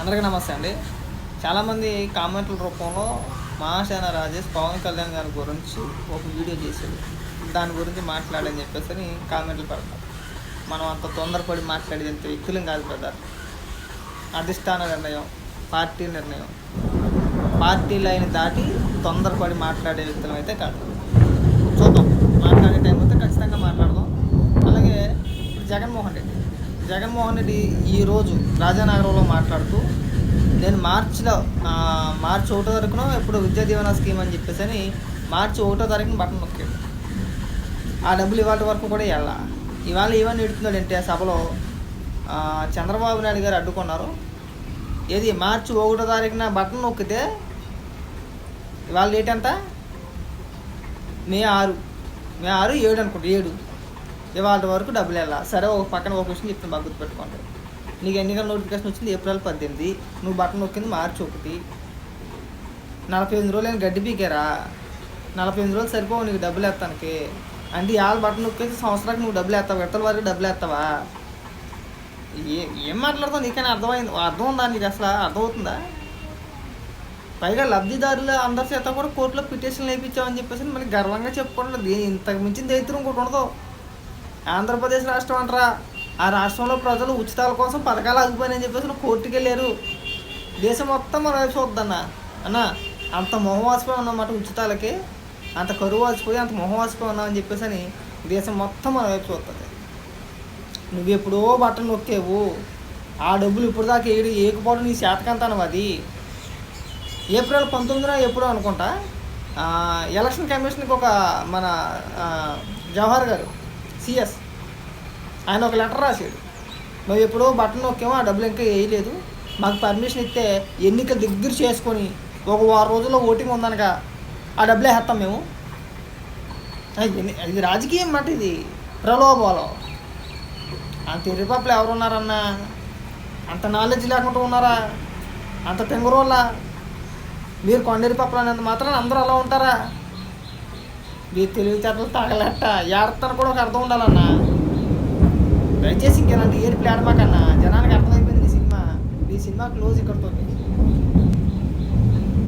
అందరికీ నమస్తే అండి. చాలామంది కామెంట్ల రూపంలో మహాసేన రాజేష్ పవన్ కళ్యాణ్ గారి గురించి ఒక వీడియో చేశాడు. దాని గురించి మాట్లాడని చెప్పేసి అని కామెంట్లు పెడతారు. మనం అంత తొందరపడి మాట్లాడేంత వ్యక్తులం కాదు బ్రదర్ అధిష్టాన నిర్ణయం పార్టీ నిర్ణయం. పార్టీ లైన్ దాటి తొందరపడి మాట్లాడే వ్యక్తులం అయితే కాదు. చూద్దాం. మాట్లాడే టైం అయితే ఖచ్చితంగా మాట్లాడదాం అలాగే ఇప్పుడు జగన్మోహన్ రెడ్డి జగన్మోహన్ రెడ్డి ఈరోజు రాజానగరంలో మాట్లాడుతూ నేను మార్చిలో మార్చి ఒకటో తారీఖున ఇప్పుడు విద్యా దీవెన స్కీమ్ అని చెప్పేసి అని మార్చి ఒకటో తారీఖున బటన్ నొక్కాడు. ఆ డబ్బులు ఇవాళ వరకు కూడా వెళ్ళా ఇవాళ ఏమని ఇడుతున్నాడు అంటే ఆ సభలో చంద్రబాబు నాయుడు గారు అడ్డుకున్నారు. ఏది మార్చి ఒకటో తారీఖున బటన్ నొక్కితే ఇవాళ డేట్ ఎంత? మే ఆరు. మే ఆరు ఏడు అనుకుంటా ఏడు. ఇవాళ వరకు డబ్బులు వెళ్ళా సరే ఒక పక్కన ఒక విషయం చెప్తాను బాగా గుర్తుపెట్టుకోండి. నీకు ఎన్నికల నోటిఫికేషన్ వచ్చింది? ఏప్రిల్ పద్దెనిమిది. నువ్వు బటన్ నొక్కింది మార్చి ఒకటి. నలభై ఎనిమిది రోజులు నేను గడ్డి పీకారా. నలభై ఎనిమిది రోజులు సరిపోవు నీకు డబ్బులు వేస్తానికి. అంటే ఇవాళ బటన్ నొక్కేసి సంవత్సరానికి నువ్వు డబ్బులు వేస్తావు? విడతల వరకు డబ్బులు వేస్తావా? ఏ ఏం మాట్లాడతావు నీకైనా అర్థమైంది. అర్థం ఉందా నీకు అసలు? అర్థమవుతుందా పైగా లబ్ధిదారులు అందరి చేత కూడా కోర్టులో పిటిషన్లు వేయించామని చెప్పేసి మళ్ళీ గర్వంగా చెప్పుకోవడం ఇంతకు మించిన దైత్యం ఇంకోటి ఉండదు. ఆంధ్రప్రదేశ్ రాష్ట్రం అంటారా. ఆ రాష్ట్రంలో ప్రజలు ఉచితాల కోసం పథకాలు ఆగిపోయినని చెప్పేసి నువ్వు కోర్టుకి వెళ్ళారు దేశం మొత్తం మన వైపు చూద్దన్న. అన్న అంత మొహవాసిపోయి ఉన్నమాట ఉచితాలకి. అంత కరువు వాసిపోయి అంత మొహవాసిపోయి ఉన్నామని చెప్పేసి అని దేశం మొత్తం మన వైపు చూస్తుంది నువ్వు ఎప్పుడో బట్టలు నొక్కేవు. ఆ డబ్బులు ఇప్పుడు దాకా ఏడు ఏకపోవడం నీ శాతకంతానం అది. ఏప్రిల్ పంతొమ్మిదిన ఎప్పుడో అనుకుంటా. ఎలక్షన్ కమిషన్కి ఒక మన జవహర్ గారు సిఎస్. ఆయన ఒక లెటర్ రాశాడు. మేము ఎప్పుడో బటన్ నొక్కేమో ఆ డబ్బులు ఇంకా వేయలేదు. మాకు పర్మిషన్ ఇస్తే ఎన్నికలు దగ్గర చేసుకొని ఒక వారం రోజుల్లో ఓటింగ్ ఉందనక ఆ డబ్బులే వేస్తాం మేము. ఇది రాజకీయం మాట ఇది. ప్రలోభాలు. అంత ఎర్రిపప్పులు ఎవరున్నారన్నా అంత నాలెడ్జ్ లేకుండా ఉన్నారా? అంత తెంగురోళ్ళ మీరు కొండేరి పప్పులు మాత్రం అందరూ అలా ఉంటారా? మీరు తెలివితేటలు తగలట్ట ఏడతాను కూడా ఒక అర్థం ఉండాలన్నా. దయచేసి ఇంకేనంటే ప్లాన్ బాకన్నా జనానికి అర్థమైపోయింది సినిమా. ఈ సినిమా క్లోజ్ ఇక్కడితో